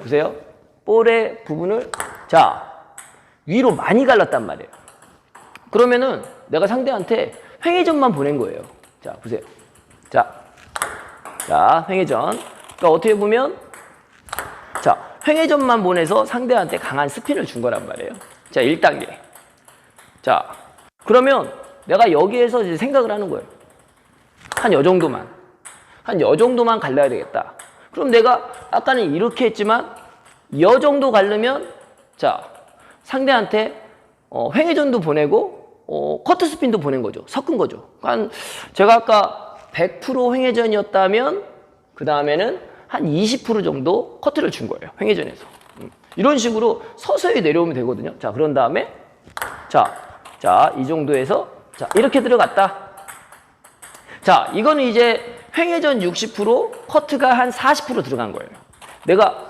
보세요. 볼의 부분을 자 위로 많이 갈랐단 말이에요. 그러면은 내가 상대한테 횡회전만 보낸 거예요. 자 보세요. 자, 자 횡회전. 그러니까 어떻게 보면 자 횡회전만 보내서 상대한테 강한 스핀을 준 거란 말이에요. 자 1단계. 자 그러면 내가 여기에서 이제 생각을 하는 거예요. 한 요 정도만. 한 요 정도만 갈라야 되겠다. 그럼 내가 아까는 이렇게 했지만 요 정도 갈르면 자 상대한테 어, 횡회전도 보내고 어, 커트 스핀도 보낸 거죠. 섞은 거죠. 한 제가 아까 100% 횡회전이었다면 그 다음에는 한 20% 정도 커트를 준 거예요. 횡회전에서. 음. 이런 식으로 서서히 내려오면 되거든요. 자 그런 다음에 자, 자, 이 정도에서 자, 이렇게 들어갔다. 자, 이거는 이제 횡회전 60%, 커트가 한 40% 들어간 거예요. 내가